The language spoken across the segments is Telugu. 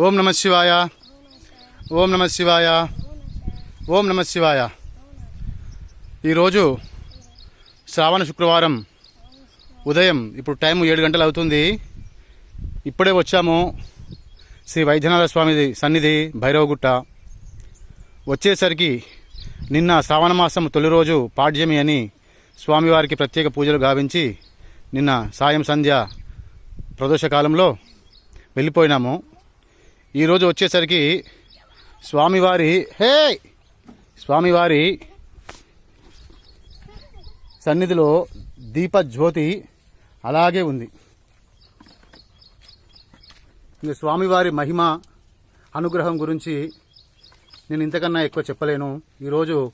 ఓం నమ శివాయ. ఓం నమ శివాయ. ఓం నమ శివాయ. ఈరోజు శ్రావణ శుక్రవారం. ఉదయం ఇప్పుడు టైం ఏడు గంటలు అవుతుంది. ఇప్పుడే వచ్చాము శ్రీ వైద్యనాథ స్వామిది సన్నిధి భైరవగుట్ట. వచ్చేసరికి నిన్న శ్రావణ మాసం తొలి రోజు పాడ్యమి అని స్వామివారికి ప్రత్యేక పూజలు గావించి నిన్న సాయం సంధ్య ప్రదోష కాలంలో వెళ్ళిపోయినాము. ఈరోజు వచ్చేసరికి స్వామివారి హే! స్వామివారి సన్నిధిలో దీపజ్యోతి అలాగే ఉంది. స్వామివారి మహిమ అనుగ్రహం గురించి నేను ఇంతకన్నా ఎక్కువ చెప్పలేను. ఈరోజు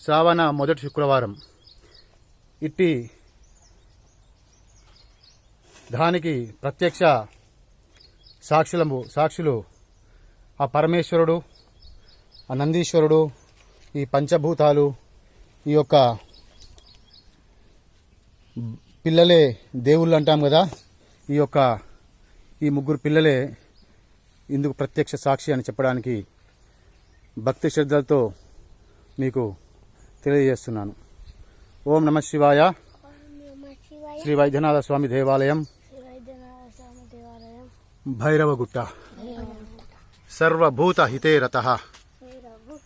శ్రావణ మొదటి శుక్రవారం. ఇట్టి దానికి ప్రత్యక్ష సాక్షులము సాక్షులు ఆ పరమేశ్వరుడు ఆ నందీశ్వరుడు ఈ పంచభూతాలు ఈ యొక్క పిల్లలే దేవుళ్ళు అంటాం కదా ఈ యొక్క ఈ ముగ్గురు పిల్లలే ఇందుకు ప్రత్యక్ష సాక్షి అని చెప్పడానికి భక్తి శ్రద్ధలతో మీకు తెలియజేస్తున్నాను. ఓం నమ శివాయ. శ్రీ వైద్యనాథ స్వామి దేవాలయం. వైద్యనాథ స్వామి దేవాలయం భైరవగుట్ట సర్వభూత హితే రత